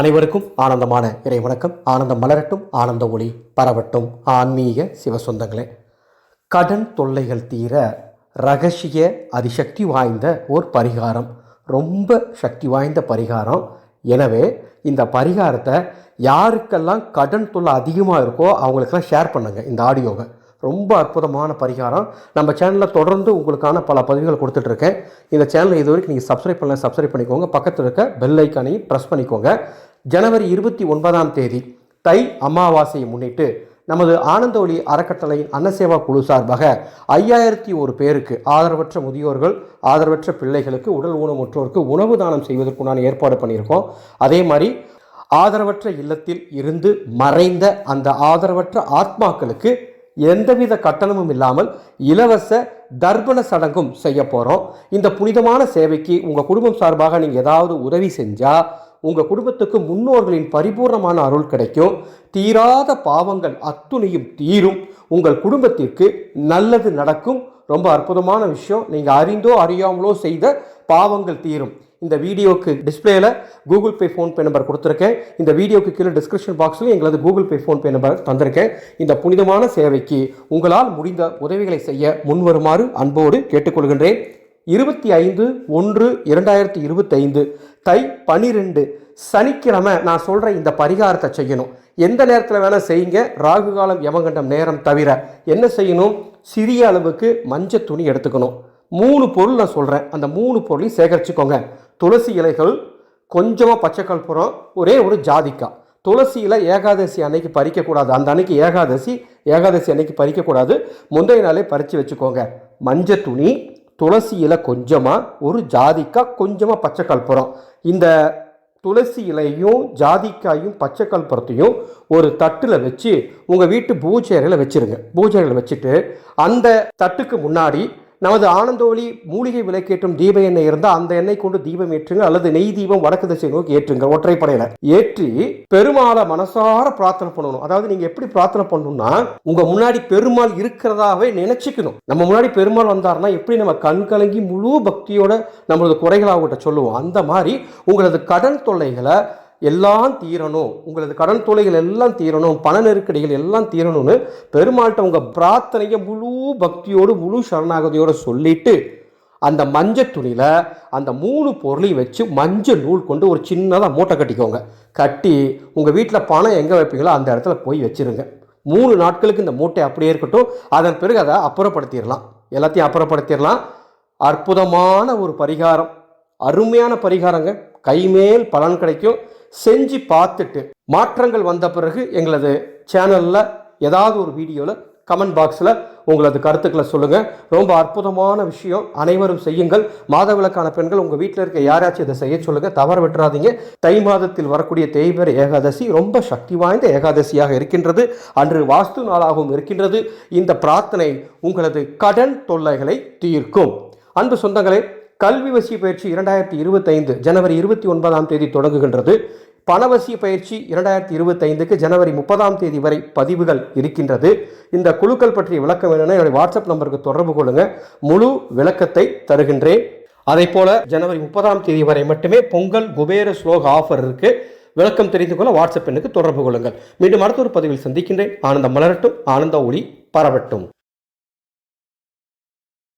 அனைவருக்கும் ஆனந்தமான இறை வணக்கம். ஆனந்தம் மலரட்டும் ஆனந்த ஒளி பரவட்டும். ஆன்மீக சிவசொந்தங்களே கடன் தொல்லைகள் தீர ரகசிய அதிசக்தி வாய்ந்த ஓர் பரிகாரம். ரொம்ப சக்தி வாய்ந்த பரிகாரம். எனவே இந்த பரிகாரத்தை யாருக்கெல்லாம் கடன் தொல்லை அதிகமாக இருக்கோ அவங்களுக்கெல்லாம் ஷேர் பண்ணுங்கள் இந்த ஆடியோவை. ரொம்ப அற்புதமான பரிகாரம். நம்ம சேனலில் தொடர்ந்து உங்களுக்கான பல பதிவுகள் கொடுத்துட்ருக்கேன். இந்த சேனலை இது வரைக்கும் நீங்கள் சப்ஸ்கிரைப் பண்ணல சப்ஸ்கிரைப் பண்ணிக்கோங்க. பக்கத்தில் இருக்க பெல் ஐக்கானையும் ப்ரெஸ் பண்ணிக்கோங்க. ஜனவரி இருபத்தி ஒன்பதாம் தேதி தை அமாவாசையை முன்னிட்டு நமது ஆனந்த ஒளி அறக்கட்டளையின் அன்னசேவா குழு சார்பாக ஐயாயிரத்தி ஒரு பேருக்கு ஆதரவற்ற முதியோர்கள் ஆதரவற்ற பிள்ளைகளுக்கு உடல் ஊனமுற்றோருக்கு உணவு தானம் செய்வதற்குண்டான ஏற்பாடு பண்ணியிருக்கோம். அதே மாதிரி ஆதரவற்ற இல்லத்தில் இருந்து மறைந்த அந்த ஆதரவற்ற ஆத்மாக்களுக்கு எந்தவித கட்டணமும் இல்லாமல் இலவச தர்ப்பண சடங்கும் செய்ய போகிறோம் இந்த புனிதமான சேவைக்கு உங்கள் குடும்பம் சார்பாக நீங்கள் ஏதாவது உதவி செஞ்சால் உங்கள் குடும்பத்துக்கு முன்னோர்களின் பரிபூர்ணமான அருள் கிடைக்கும் தீராத பாவங்கள் அத்துணையும் தீரும். உங்கள் குடும்பத்திற்கு நல்லது நடக்கும். ரொம்ப அற்புதமான விஷயம். நீங்கள் அறிந்தோ அறியாமலோ செய்த பாவங்கள் தீரும். இந்த வீடியோக்கு டிஸ்பிளேல கூகுள் பே ஃபோன்பே நம்பர் கொடுத்துருக்கேன். இந்த வீடியோக்கு கீழே டிஸ்கிரிப்ஷன் பாக்ஸ்லையும் எங்களது கூகுள் பே ஃபோன்பே நம்பர் தந்திருக்கேன். இந்த புனிதமான சேவைக்கு உங்களால் முடிந்த உதவிகளை செய்ய முன்வருமாறு அன்போடு கேட்டுக்கொள்கின்றேன். இருபத்தி ஐந்து ஒன்று இரண்டாயிரத்தி இருபத்தைந்து தை பனிரெண்டு. சனிக்கிழமை நான் சொல்கிற இந்த பரிகாரத்தை செய்யணும். எந்த நேரத்தில் வேணால் செய்யுங்க. ராகு காலம் யமகண்டம் நேரம் தவிர என்ன செய்யணும்? சிறிய அளவுக்கு மஞ்சள் துணி எடுத்துக்கணும். மூணு பொருள் நான் சொல்கிறேன் அந்த மூணு பொருளையும் சேகரிச்சுக்கோங்க. துளசி இலைகள் கொஞ்சமாக பச்சை கற்பூரம் ஒரே ஒரு ஜாதிக்காய் துளசியில் ஏகாதசி அன்னைக்கு பறிக்கக்கூடாது. அந்த அன்னைக்கு ஏகாதசி ஏகாதசி அன்னைக்கு பறிக்கக்கூடாது. முந்தைய நாளே பறித்து வச்சுக்கோங்க. மஞ்சள் துணி துளசி இலை கொஞ்சமாக ஒரு ஜாதிக்காய் கொஞ்சமாக பச்சை கற்பூரம் இந்த துளசி இலையும் ஜாதிக்காயும் பச்சை கற்பூரத்தையும் ஒரு தட்டில் வச்சு உங்கள் வீட்டு பூஜை அறையில் வச்சுருங்க. பூஜை அறையில் வச்சுட்டு அந்த தட்டுக்கு முன்னாடி நமது ஆனந்தோலி மூலிகை விலைக்கேற்றும் தீப எண்ணெய் இருந்தால் அந்த எண்ணெய் கொண்டு தீபம் ஏற்றுங்க அல்லது நெய் தீபம் வடக்கு திசை நோக்கி ஏற்றுங்க ஒற்றைப்படையில. ஏற்றி பெருமாளை மனசார பிரார்த்தனை பண்ணணும். அதாவது நீங்க எப்படி பிரார்த்தனை பண்ணணும்னா உங்க முன்னாடி பெருமாள் இருக்கிறதாவே நினைச்சுக்கணும். நம்ம முன்னாடி பெருமாள் வந்தாருன்னா எப்படி நம்ம கண் கலங்கி முழு பக்தியோட நம்மளது குறைகளாக சொல்லுவோம். அந்த மாதிரி உங்களது கடன் தொல்லைகளை எல்லாம் தீரணும். உங்களது கடன் தொலைகள் எல்லாம் தீரணும். பண நெருக்கடிகள் எல்லாம் தீரணும்னு பெருமாள்கிட்ட உங்கள் பிரார்த்தனையை முழு பக்தியோடு முழு சரணாகதியோடு சொல்லிட்டு அந்த மஞ்சள் துணியில் அந்த மூணு பொருளையும் வச்சு மஞ்சள் நூல் கொண்டு ஒரு சின்னதாக மூட்டை கட்டிக்கோங்க. கட்டி உங்கள் வீட்டில் பணம் எங்கே வைப்பீங்களோ அந்த இடத்துல போய் வச்சுருங்க. மூணு நாட்களுக்கு இந்த மூட்டை அப்படியே இருக்கட்டும். அதன் பிறகு அதை அப்புறப்படுத்திடலாம். எல்லாத்தையும் அப்புறப்படுத்திடலாம். அற்புதமான ஒரு பரிகாரம். அருமையான பரிகாரங்க. கைமேல் பலன் கிடைக்கும். செஞ்சு பார்த்துட்டு மாற்றங்கள் வந்த பிறகு எங்களது சேனலில் ஏதாவது ஒரு வீடியோவில் கமெண்ட் பாக்ஸில் உங்களது கருத்துக்களை சொல்லுங்கள் ரொம்ப அற்புதமான விஷயம். அனைவரும் செய்யுங்கள். மாதவிலக்கான பெண்கள் உங்கள் வீட்டில் இருக்க யாராச்சும் இதை செய்ய சொல்லுங்கள் தவற விட்டுறாதீங்க. தை மாதத்தில் வரக்கூடிய தேய்பிர ஏகாதசி ரொம்ப சக்தி வாய்ந்த ஏகாதசியாக இருக்கின்றது. அன்று வாஸ்து நாளாகவும் இருக்கின்றது. இந்த பிரார்த்தனை உங்களது கடன் தொல்லைகளை தீர்க்கும். அன்பு சொந்தங்களே கல்வி வசி பயிற்சி இரண்டாயிரத்தி இருபத்தைந்து ஜனவரி இருபத்தி ஒன்பதாம் தேதி தொடங்குகின்றது. பணவசிய பயிற்சி இரண்டாயிரத்தி இருபத்தைந்துக்கு ஜனவரி முப்பதாம் தேதி வரை பதிவுகள் இருக்கின்றது. இந்த குழுக்கள் பற்றிய விளக்கம் என்னென்னா என்னுடைய வாட்ஸ்அப் நம்பருக்கு தொடர்பு கொள்ளுங்கள் முழு விளக்கத்தை தருகின்றேன். அதே போல ஜனவரி முப்பதாம் தேதி வரை மட்டுமே பொங்கல் குபேர ஸ்லோக ஆஃபர் இருக்கு. விளக்கம் தெரிந்து கொள்ள வாட்ஸ்அப் எண்ணுக்கு தொடர்பு கொள்ளுங்கள். மீண்டும் அடுத்த ஒரு பதிவில் சந்திக்கின்றேன். ஆனந்தம் மலரட்டும் ஆனந்த ஒளி பரவட்டும்.